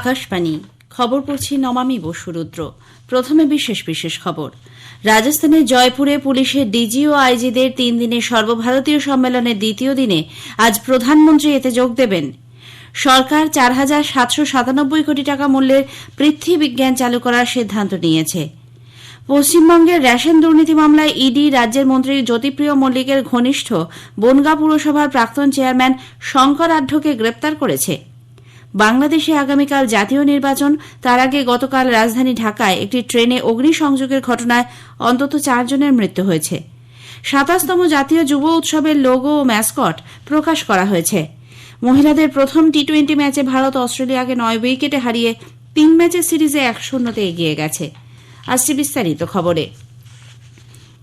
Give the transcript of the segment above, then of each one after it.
আকাশবাণী। খবর পড়ছি নমামি বসুরুদ্র প্রথমে বিশেষ বিশেষ খবর। রাজস্থানের জয়পুরে পুলিশের ডিজি ও আইজিদের তিন দিনের সর্বভারতীয় সম্মেলনের দ্বিতীয় দিনে আজ প্রধানমন্ত্রী এতে যোগ দেবেন। সরকার চার হাজার সাতশো সাতানব্বই কোটি টাকা মূল্যের পৃথ্বী বিজ্ঞান চালু করার সিদ্ধান্ত নিয়েছে। পশ্চিমবঙ্গের রেশন দুর্নীতি মামলায় ইডি রাজ্যের মন্ত্রী জ্যোতিপ্রিয় মল্লিকের ঘনিষ্ঠ বনগাঁ পুরসভার প্রাক্তন চেয়ারম্যান শঙ্কর আঢ্যকে গ্রেপ্তার করেছে। বাংলাদেশে আগামীকাল জাতীয় নির্বাচন। তার আগে গতকাল রাজধানী ঢাকায় একটি ট্রেনে অগ্নিসংযোগের ঘটনায় অন্তত চারজনের মৃত্যু হয়েছে। সাতাশতম জাতীয় যুব উৎসবের লোগো ও ম্যাসকট প্রকাশ করা হয়েছে। মহিলাদের প্রথম টি টোয়েন্টি ম্যাচে ভারত অস্ট্রেলিয়াকে নয় উইকেটে হারিয়ে তিন ম্যাচের সিরিজে এক শূন্যতে এগিয়ে গেছে। আসছে বিস্তারিত খবরে।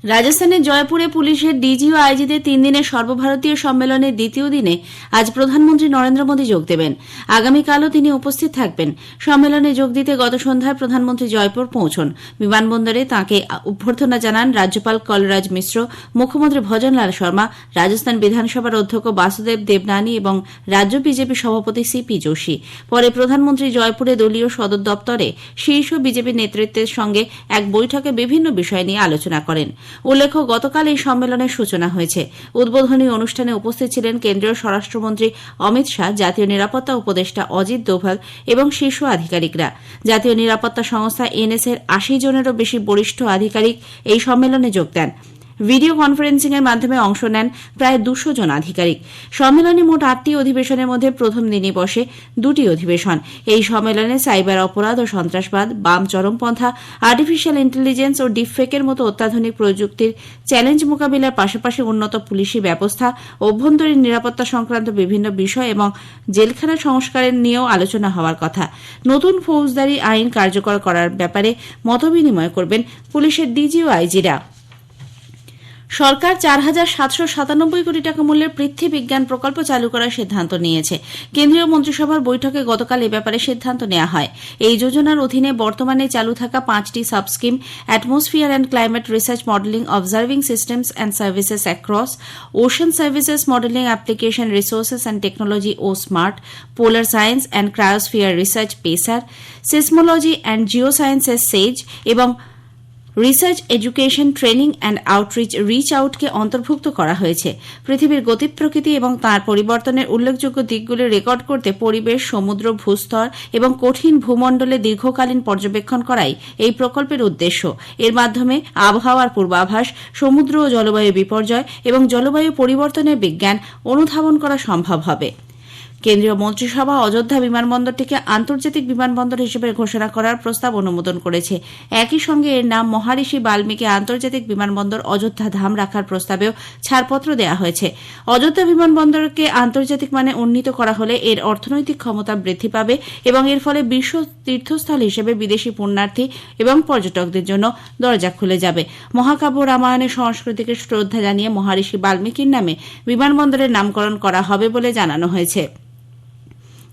রাজস্থানের জয়পুরে পুলিশের ডিজি ও আইজিদের তিন দিনের সর্বভারতীয় সম্মেলনের দ্বিতীয় দিনে আজ প্রধানমন্ত্রী নরেন্দ্র মোদী যোগ দেবেন। আগামীকালও তিনি উপস্থিত থাকবেন। সম্মেলনে যোগ দিতে গত সন্ধ্যায় প্রধানমন্ত্রী জয়পুর পৌঁছন। বিমানবন্দরে তাঁকে অভ্যর্থনা জানান রাজ্যপাল কলরাজ মিশ্র, মুখ্যমন্ত্রী ভজনলাল শর্মা, রাজস্থান বিধানসভার অধ্যক্ষ বাসুদেব দেবনানী এবং রাজ্য বিজেপি সভাপতি সিপি যোশী। পরে প্রধানমন্ত্রী জয়পুরে দলীয় সদর দপ্তরে শীর্ষ বিজেপি নেতৃত্বের সঙ্গে এক বৈঠকে বিভিন্ন বিষয় নিয়ে আলোচনা করেন। উল্লেখ্য, গতকাল এই সম্মেলনের সূচনা হয়েছে। উদ্বোধনী অনুষ্ঠানে উপস্থিত ছিলেন কেন্দ্রীয় স্বরাষ্ট্রমন্ত্রী অমিত শাহ, জাতীয় নিরাপত্তা উপদেষ্টা অজিত দোভাল এবং শীর্ষ আধিকারিকরা। জাতীয় নিরাপত্তা সংস্থা এনএসএর আশি জনেরও বেশি বরিষ্ঠ আধিকারিক এই সম্মেলনে যোগ দেন। ভিডিও কনফারেন্সিং এর মাধ্যমে অংশ নেন প্রায় দুশো জন আধিকারিক। সম্মেলনে মোট আটটি অধিবেশনের মধ্যে প্রথম দিনই বসে দুটি অধিবেশন। এই সম্মেলনে সাইবার অপরাধ ও সন্ত্রাসবাদ, বাম চরমপন্থা আর্টিফিশিয়াল ইন্টেলিজেন্স ও ডিফেকের মতো অত্যাধুনিক প্রযুক্তির চ্যালেঞ্জ মোকাবিলার পাশাপাশি উন্নত পুলিশি ব্যবস্থা, অভ্যন্তরীণ নিরাপত্তা সংক্রান্ত বিভিন্ন বিষয় এবং জেলখানা সংস্কারের নিয়েও আলোচনা হওয়ার কথা। নতুন ফৌজদারি আইন কার্যকর করার ব্যাপারে মতবিনিময় করবেন পুলিশের ডিজি ও আইজিরা। সরকার চার হাজার সাতশো সাতানব্বই কোটি টাকা মূল্যের পৃথ্বী বিজ্ঞান প্রকল্প চালু করার সিদ্ধান্ত নিয়েছে। কেন্দ্রীয় মন্ত্রিসভার বৈঠকে গতকাল এ ব্যাপারে সিদ্ধান্ত নেওয়া হয়। এই যোজনার অধীনে বর্তমানে চালু থাকা পাঁচটি subscheme atmosphere and climate research modelling, observing systems and services across, ocean services modelling application resources and technology O smart, polar science and cryosphere research pacer, seismology and geo sciences sage এবং research education training and outreach reach আউটকে অন্তর্ভুক্ত করা হয়েছে। পৃথিবীর গতি, প্রকৃতি এবং তার পরিবর্তনের উল্লেখযোগ্য দিকগুলি রেকর্ড করতে পরিবেশ, সমুদ্র, ভূস্তর এবং কঠিন ভূমণ্ডলে দীর্ঘকালীন পর্যবেক্ষণ করাই এই প্রকল্পের উদ্দেশ্য। এর মাধ্যমে আবহাওয়ার পূর্বাভাস, সমুদ্র ও জলবায়ু বিপর্যয় এবং জলবায়ু পরিবর্তনের বিজ্ঞান অনুধাবন করা সম্ভব হবে। কেন্দ্রীয় মন্ত্রিসভা অযোধ্যা বিমানবন্দরটিকে আন্তর্জাতিক বিমানবন্দর হিসেবে ঘোষণা করার প্রস্তাব অনুমোদন করেছে। একই সঙ্গে এর নাম মহারিষি বাল্মীকি আন্তর্জাতিক বিমানবন্দর অযোধ্যা ধাম রাখার প্রস্তাবেও ছাড়পত্র দেওয়া হয়েছে। অযোধ্যা বিমানবন্দরকে আন্তর্জাতিক মানে উন্নীত করা হলে এর অর্থনৈতিক ক্ষমতা বৃদ্ধি পাবে এবং এর ফলে বিশ্ব তীর্থস্থল হিসেবে বিদেশি পুণ্যার্থী এবং পর্যটকদের জন্য দরজা খুলে যাবে। মহাকাব্য রামায়ণের সংস্কৃতিকে শ্রদ্ধা জানিয়ে মহারিষি বাল্মীকির নামে বিমানবন্দরের নামকরণ করা হবে বলে জানানো হয়েছে।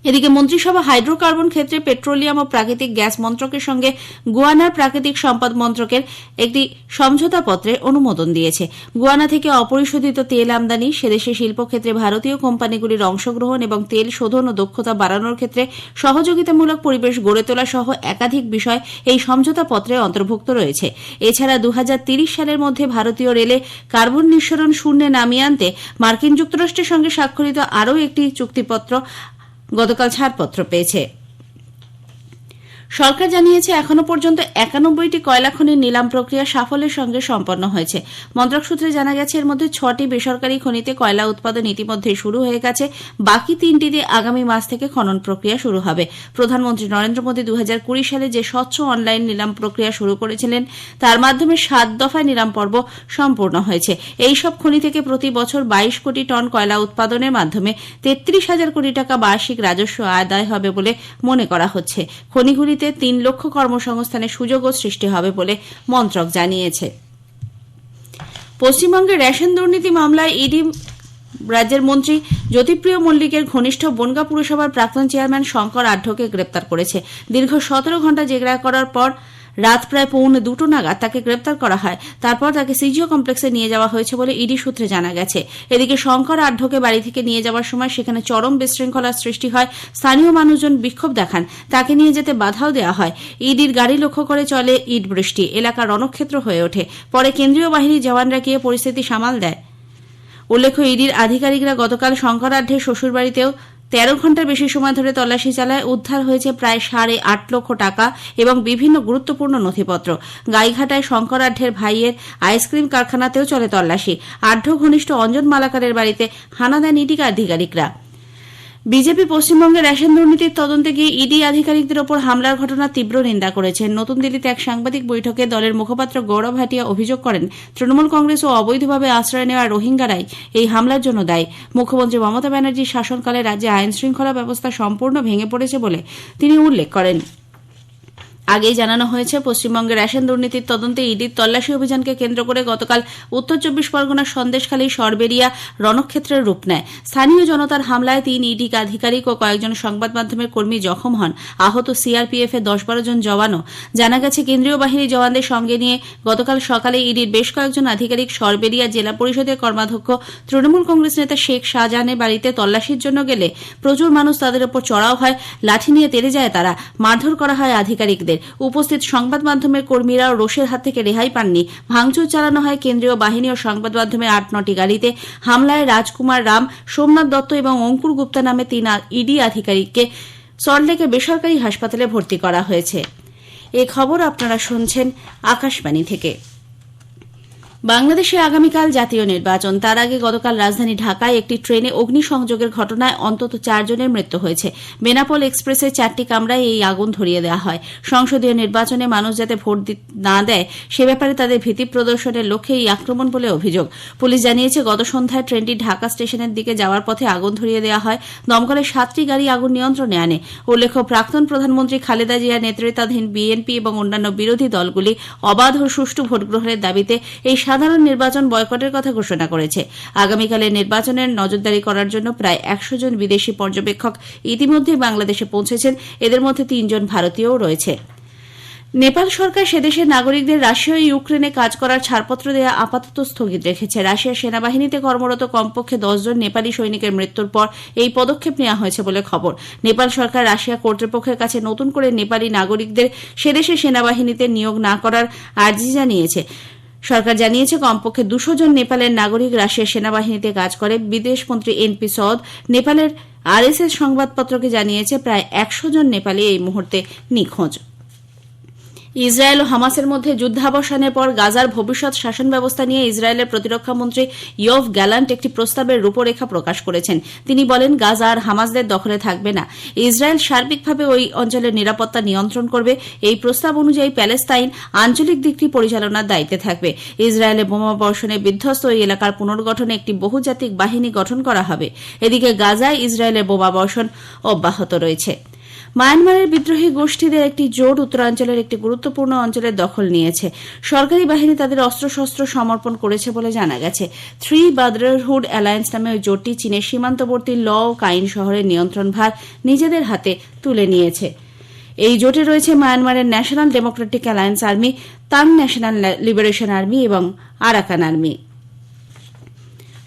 এদিকে মন্ত্রিসভা হাইড্রোকার্বন ক্ষেত্রে পেট্রোলিয়াম ও প্রাকৃতিক গ্যাস মন্ত্রকের সঙ্গে গুয়ানার প্রাকৃতিক সম্পদ মন্ত্রকের একটি সমঝোতাপত্রে অনুমোদন দিয়েছে। গুয়ানা থেকে অপরিশোধিত তেল আমদানি সেদেশে শিল্পক্ষেত্রে ভারতীয় কোম্পানিগুলির অংশগ্রহণ এবং তেল শোধন ও দক্ষতা বাড়ানোর ক্ষেত্রে সহযোগিতামূলক পরিবেশ গড়ে তোলা সহ একাধিক বিষয় এই সমঝোতাপত্রে অন্তর্ভুক্ত রয়েছে। এছাড়া দু সালের মধ্যে ভারতীয় রেলে কার্বন নিঃসরণ শূন্যে নামিয়ে আনতে মার্কিন যুক্তরাষ্ট্রের সঙ্গে স্বাক্ষরিত আরও একটি চুক্তিপত্র গতকাল ছাড়পত্র পেয়েছে। সরকার জানিয়েছে, এখনও পর্যন্ত একানব্বইটি কয়লা খনির নিলাম প্রক্রিয়া সাফল্যের সঙ্গে সম্পন্ন হয়েছে। মন্ত্রক সূত্রে জানা গেছে, এর মধ্যে ছটি বেসরকারি খনিতে কয়লা উৎপাদন ইতিমধ্যে শুরু হয়ে গেছে। বাকি তিনটিতে আগামী মাস থেকে খনন প্রক্রিয়া শুরু হবে। প্রধানমন্ত্রী নরেন্দ্র মোদী দু হাজার কুড়ি সালে যে স্বচ্ছ অনলাইন নিলাম প্রক্রিয়া শুরু করেছিলেন, তার মাধ্যমে সাত দফায় নিলাম পর্ব সম্পূর্ণ হয়েছে। এই সব খনি থেকে প্রতি বছর বাইশ কোটি টন কয়লা উৎপাদনের মাধ্যমে তেত্রিশ হাজার কোটি টাকা বার্ষিক রাজস্ব আদায় হবে বলে মনে করা হচ্ছে। খনিগুলিতে তিন লক্ষ কর্মসংস্থানের সুযোগও সৃষ্টি হবে বলে মন্ত্রক জানিয়েছে। পশ্চিমবঙ্গের রেশন দুর্নীতি মামলায় ইডি রাজ্যের মন্ত্রী জ্যোতিপ্রিয় মল্লিকের ঘনিষ্ঠ বনগা পুরসভার প্রাক্তন চেয়ারম্যান শঙ্কর আঢ্যকে গ্রেপ্তার করেছে। দীর্ঘ সতেরো ঘণ্টা জেরা করার পর রাত প্রায় পৌনে দুটো নাগাদ তাকে গ্রেপ্তার করা হয়। তারপর তাকে সিজিও কমপ্লেক্সে নিয়ে যাওয়া হয়েছে বলে ইডি সূত্রে জানা গেছে। এদিকে শঙ্কর আঢ্যকে বাড়ি থেকে নিয়ে যাওয়ার সময় সেখানে চরম বিশৃঙ্খলার সৃষ্টি হয়। স্থানীয় মানুষজন বিক্ষোভ দেখান। তাকে নিয়ে যেতে বাধাও দেওয়া হয়। ইডির গাড়ি লক্ষ্য করে চলে ইট বৃষ্টি। এলাকা রণক্ষেত্র হয়ে ওঠে। পরে কেন্দ্রীয় বাহিনীর জওয়ানরা গিয়ে পরিস্থিতি সামাল দেয়। উল্লেখ্য, ইডির আধিকারিকরা গতকাল শঙ্করাঢ্যের শ্বশুরবাড়িতেও তেরো ঘণ্টার বেশি সময় ধরে তল্লাশি চালায়, উদ্ধার হয়েছে প্রায় সাড়ে আট লক্ষ টাকা এবং বিভিন্ন গুরুত্বপূর্ণ নথিপত্র। গাইঘাটায় শঙ্করাঢ্যের ভাইয়ের আইসক্রিম কারখানাতেও চলে তল্লাশি। আঢ্য ঘনিষ্ঠ অঞ্জন মালাকারের বাড়িতে হানা দেন ইডি আধিকারিকরা। বিজেপি পশ্চিমবঙ্গে রেশন দুর্নীতির তদন্তে গিয়ে ইডি আধিকারিকদের ওপর হামলার ঘটনা তীব্র নিন্দা করেছেন। নতুন দিল্লিতে এক সাংবাদিক বৈঠকে দলের মুখপাত্র গৌরব ভাটিয়া অভিযোগ করেন, তৃণমূল কংগ্রেস ও অবৈধভাবে আশ্রয় নেওয়া রোহিঙ্গারাই এই হামলার জন্য দায়ী। মুখ্যমন্ত্রী মমতা ব্যানার্জির শাসনকালে রাজ্যে আইন শৃঙ্খলা ব্যবস্থা সম্পূর্ণ ভেঙে পড়েছে বলে তিনি উল্লেখ করেন। আগেই জানানো হয়েছে পশ্চিমবঙ্গে রেশন দুর্নীতির তদন্তে ইডির তল্লাশি অভিযানকে কেন্দ্র করে গতকাল উত্তর চব্বিশ পরগনার সন্দেশখালী, সরবেরিয়া রণক্ষেত্রের রূপ নেয়। স্থানীয় জনতার হামলায় তিন ইডি আধিকারিক ও কয়েকজন সংবাদ মাধ্যমের কর্মী জখম হন। আহত সিআরপিএফ এর দশ বারো জন জওয়ানও। জানা গেছে, কেন্দ্রীয় বাহিনী জওয়ানদের সঙ্গে নিয়ে গতকাল সকালে ইডির বেশ কয়েকজন আধিকারিক সরবেরিয়া জেলা পরিষদের কর্মাধ্যক্ষ, তৃণমূল কংগ্রেস নেতা শেখ শাহজাহানের বাড়িতে তল্লাশির জন্য গেলে প্রচুর মানুষ তাদের ওপর চড়াও হয়, লাঠি নিয়ে তেড়ে যায় তারা। মারধর করা হয় আধিকারিকদের। উপস্থিত সংবাদ মাধ্যমের কর্মীরাও রোষের হাত থেকে রেহাই পাননি। ভাঙচুর চালানো হয় কেন্দ্রীয় বাহিনী ও সংবাদ মাধ্যমের আট, নটি গাড়িতে। হামলায় রাজকুমার রাম, সোমনাথ দত্ত এবং অঙ্কুর গুপ্তা নামে তিন ইডি আধিকারিককে সল্টলেকে বেসরকারি হাসপাতালে ভর্তি করা হয়েছে। এ খবর আপনারা শুনছেন আকাশবাণী থেকে। বাংলাদেশে আগামীকাল জাতীয় নির্বাচন। তার আগে গতকাল রাজধানী ঢাকায় একটি ট্রেনে অগ্নিসংযোগের ঘটনায় অন্তত চারজনের মৃত্যু হয়েছে। বেনাপোল এক্সপ্রেসের চারটি কামরায় এই আগুন ধরিয়ে দেওয়া হয়। সংসদীয় নির্বাচনে মানুষ যাতে ভোট না দেয়, সে ব্যাপারে তাদের ভীতি প্রদর্শনের লক্ষ্যে এই আক্রমণ বলে অভিযোগ। পুলিশ জানিয়েছে, গত সন্ধ্যায় ট্রেনটি ঢাকা স্টেশনের দিকে যাওয়ার পথে আগুন ধরিয়ে দেওয়া হয়। দমকলের সাতটি গাড়ি আগুন নিয়ন্ত্রণে আনে। উল্লেখ্য, প্রাক্তন প্রধানমন্ত্রী খালেদা জিয়া নেতৃত্বাধীন বিএনপি এবং অন্যান্য বিরোধী দলগুলি অবাধ ও সুষ্ঠু ভোট গ্রহণের দাবিতে এই সাধারণ নির্বাচন বয়কটের কথা ঘোষণা করেছে। আগামীকালের নির্বাচনের নজরদারি করার জন্য প্রায় একশো জন বিদেশি পর্যবেক্ষক ইতিমধ্যে বাংলাদেশে পৌঁছেছেন। এদের মধ্যে তিনজন ভারতীয়ও রয়েছে। নেপাল সরকার সেদেশের নাগরিকদের রাশিয়া ইউক্রেনে কাজ করার ছাড়পত্র দেওয়া আপাতত স্থগিত রেখেছে। রাশিয়ার সেনাবাহিনীতে কর্মরত কমপক্ষে দশজন নেপালি সৈনিকের মৃত্যুর পর এই পদক্ষেপ নেওয়া হয়েছে বলে খবর। নেপাল সরকার রাশিয়া কর্তৃপক্ষের কাছে নতুন করে নেপালি নাগরিকদের সেদেশের সেনাবাহিনীতে নিয়োগ না করার আর্জি জানিয়েছে। সরকার জানিয়েছে, কমপক্ষে দুশো জন নেপালের নাগরিক রাশিয়ার সেনাবাহিনীতে কাজ করে। বিদেশমন্ত্রী এনপি সদ নেপালের আরএসএস সংবাদপত্রকে জানিয়েছে, প্রায় একশো জন নেপালি এই মুহূর্তে নিখোঁজ। ইসরায়েল ও হামাসের মধ্যে যুদ্ধাবসানের পর গাজার ভবিষ্যৎ শাসন ব্যবস্থা নিয়ে ইসরায়েলের প্রতিরক্ষা মন্ত্রী গ্যালান্ট একটি প্রস্তাবের রূপরেখা প্রকাশ করেছেন। তিনি বলেন, গাজা আর হামাসদের দখলে থাকবে না। ইসরায়েল সার্বিকভাবে ওই অঞ্চলের নিরাপত্তা নিয়ন্ত্রণ করবে। এই প্রস্তাব অনুযায়ী প্যালেস্তাইন আঞ্চলিক দিকটি পরিচালনার দায়িত্বে থাকবে। ইসরায়েলের বোমা বর্ষণে বিধ্বস্ত ওই এলাকার পুনর্গঠনে একটি বহুজাতিক বাহিনী গঠন করা হবে। এদিকে গাজায় ইসরায়েলের বোমা বর্ষণ অব্যাহত রয়েছে। মায়ানমারের বিদ্রোহী গোষ্ঠীদের একটি জোট উত্তরাঞ্চলের একটি গুরুত্বপূর্ণ অঞ্চলের দখল নিয়েছে। সরকারি বাহিনী তাদের অস্ত্রশস্ত্র সমর্পণ করেছে বলে জানা গেছে। থ্রি ব্রাদারহুড অ্যালায়েন্স নামে ওই জোটটি চীনের সীমান্তবর্তী ল ও কাইন শহরের নিয়ন্ত্রণভার নিজেদের হাতে তুলে নিয়েছে। এই জোটে রয়েছে মায়ানমারের national democratic alliance army, Ta'ang national liberation army এবং আরাকান আর্মি।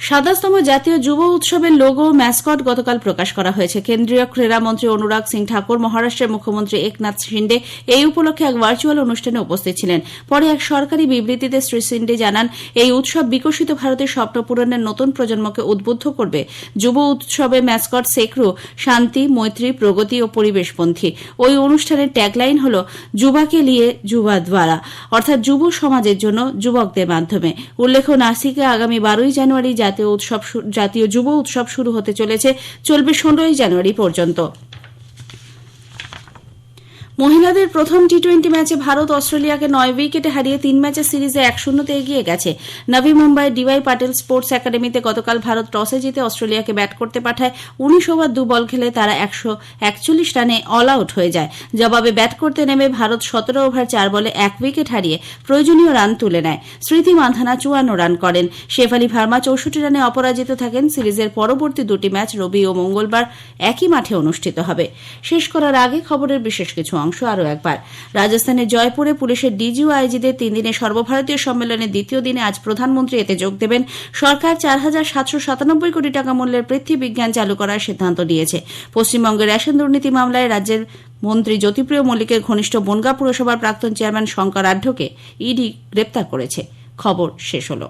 সাতাশতম জাতীয় যুব উৎসবের লোগো ম্যাসকট গতকাল প্রকাশ করা হয়েছে। কেন্দ্রীয় ক্রীড়া মন্ত্রী অনুরাগ সিং ঠাকুর, মহারাষ্ট্রের মুখ্যমন্ত্রী একনাথ শিন্ডে এই উপলক্ষে এক ভার্চুয়াল অনুষ্ঠানে উপস্থিত ছিলেন। পরে এক সরকারি বিবৃতিতে শ্রী সিন্ডে জানান, এই উৎসব বিকশিত ভারতের স্বপ্ন পূরণের নতুন প্রজন্মকে উদ্বুদ্ধ করবে। যুব উৎসবে ম্যাসকট, সেক্রু, শান্তি, মৈত্রী, প্রগতি ও পরিবেশপন্থী। ওই অনুষ্ঠানের ট্যাগলাইন হল, যুবাকে লিয়ে যুবা দ্বারা অর্থাৎ যুব সমাজের জন্য যুবকদের মাধ্যমে। উল্লেখ্য, নাসিকে আগামী বারোই জানুয়ারি জাতীয় উৎসব জাতীয় যুব উৎসব শুরু হতে চলেছে চলবে ষোলোই জানুয়ারি পর্যন্ত। মহিলাদের প্রথম টি টোয়েন্টি ম্যাচে ভারত অস্ট্রেলিয়াকে নয় উইকেটে হারিয়ে তিন ম্যাচের সিরিজে এক শূন্যতে এগিয়ে গেছে। নবী মুম্বাইয়ের ডিওয়াই পাটেল স্পোর্টস একাডেমিতে গতকাল ভারত টসে জিতে অস্ট্রেলিয়াকে ব্যাট করতে পাঠায়। উনিশ ওভার দু বল খেলে তারা একশো একচল্লিশ রানে অল আউট হয়ে যায়। জবাবে ব্যাট করতে নেমে ভারত সতেরো ওভার চার বলে এক উইকেট হারিয়ে প্রয়োজনীয় রান তুলে নেয়। স্মৃতি মান্ধানা চুয়ান্ন রান করেন। শেফালি ভার্মা চৌষট্টি রানে অপরাজিত থাকেন। সিরিজের পরবর্তী দুটি ম্যাচ রবি ও মঙ্গলবার একই মাঠে অনুষ্ঠিত হবে। শেষ করার আগে খবরের বিশেষ কিছু অংশ। অংশ আরও একবার। রাজস্থানের জয়পুরে পুলিশের ডিজি ও আইজিদের তিন দিনের সর্বভারতীয় সম্মেলনের দ্বিতীয় দিনে আজ প্রধানমন্ত্রী এতে যোগ দেবেন। সরকার চার হাজার সাতশো সাতানব্বই কোটি টাকা মূল্যের পৃথ্বী বিজ্ঞান চালু করার সিদ্ধান্ত নিয়েছে। পশ্চিমবঙ্গের রেশন দুর্নীতি মামলায় রাজ্যের মন্ত্রী জ্যোতিপ্রিয় মল্লিকের ঘনিষ্ঠ বনগাঁ পুরসভার প্রাক্তন চেয়ারম্যান শঙ্কর আঢ্যকে ইডি গ্রেপ্তার করেছে। খবর শেষ হলো।